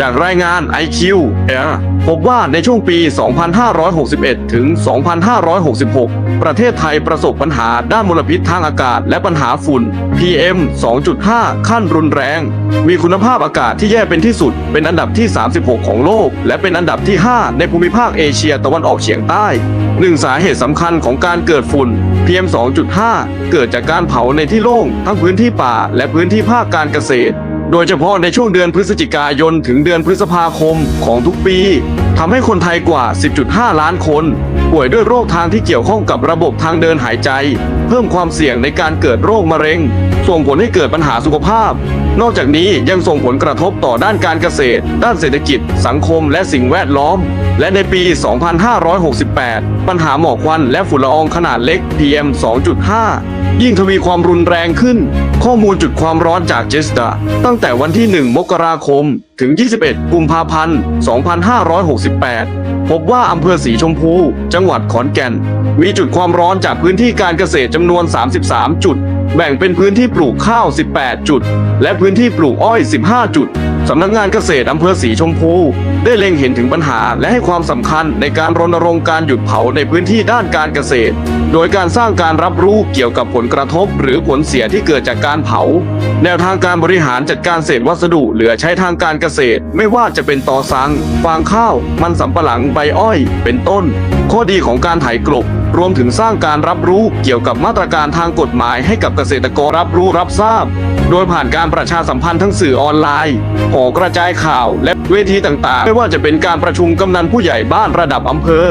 จากรายงาน IQ Air พบว่าในช่วงปี 2561 ถึง 2566 ประเทศไทยประสบปัญหาด้านมลพิษทางอากาศและปัญหาฝุ่น PM 2.5 ขั้นรุนแรง มีคุณภาพอากาศที่แย่เป็นที่สุด เป็นอันดับที่ 36 ของโลก และเป็นอันดับที่ 5 ในภูมิภาคเอเชียตะวันออกเฉียงใต้หนึ่งสาเหตุสำคัญของการเกิดฝุ่น PM 2.5 เกิดจากการเผาในที่โล่งทั้งพื้นที่ป่าและพื้นที่ภาคการเกษตร โดยเฉพาะในช่วงเดือนพฤศจิกายนถึงเดือนพฤษภาคมของทุกปีทำให้คนไทยกว่า 10.5 ล้านคน ป่วยด้วยโรคทางที่เกี่ยวข้องกับระบบทางเดินหายใจ เพิ่มความเสี่ยงในการเกิดโรคมะเร็ง ส่งผลให้เกิดปัญหาสุขภาพ นอกจากนี้ยังส่งผลกระทบต่อด้านการเกษตร ด้านเศรษฐกิจ สังคม และสิ่งแวดล้อม และในปี 2568 ปัญหาหมอกควันและฝุ่นละอองขนาดเล็ก PM 2.5 ยิ่งทวีความรุนแรงขึ้น ข้อมูลจุดความร้อนจากเจสดาตั้งแต่วันที่ 1 มกราคม ถึง 21 กุมภาพันธ์ 2568 พบว่าอำเภอสีชมพู จังหวัดขอนแก่น มีจุดความร้อนจากพื้นที่การเกษตรจำนวน 33 จุด แบ่งเป็นพื้นที่ปลูกข้าว 18 จุด และพื้นที่ปลูกอ้อย 15 จุดสำนักงานเกษตรอำเภอสีชมพู ได้เล็งเห็นถึงปัญหาและให้ความสำคัญในการรณรงค์การหยุดเผาในพื้นที่ด้านการเกษตร โดยการสร้างการรับรู้เกี่ยวกับผลกระทบหรือผลเสียที่เกิดจากการเผา แนวทางการบริหารจัดการเศษวัสดุเหลือใช้ทางการเกษตร ไม่ว่าจะเป็นตอสังฟางข้าว มันสำปะหลังใบอ้อย เป็นต้น ข้อดีของการไถกลบรวมถึงสร้างการรับรู้เกี่ยวกับมาตรการทางกฎหมายให้กับเกษตรกรรับรู้รับทราบ โดยผ่านการประชาสัมพันธ์ทั้งสื่อออนไลน์หอกระจายข่าวและเวทีต่างๆ ไม่ว่าจะเป็นการประชุมกำนันผู้ใหญ่บ้านระดับอำเภอ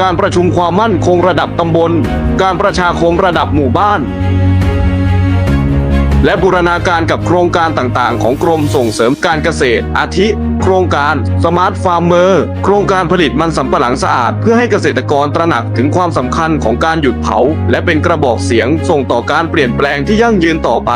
การประชุมความมั่นคงระดับตำบล การประชาคมระดับหมู่บ้าน และบูรณาการกับโครงการต่างๆ ของกรมส่งเสริมการเกษตร อาทิ โครงการสมาร์ทฟาร์มเมอร์ โครงการผลิตมันสำปะหลังสะอาด เพื่อให้เกษตรกรตระหนักถึงความสำคัญของการหยุดเผา และเป็นกระบอกเสียงส่งต่อการเปลี่ยนแปลงที่ยั่งยืนต่อไป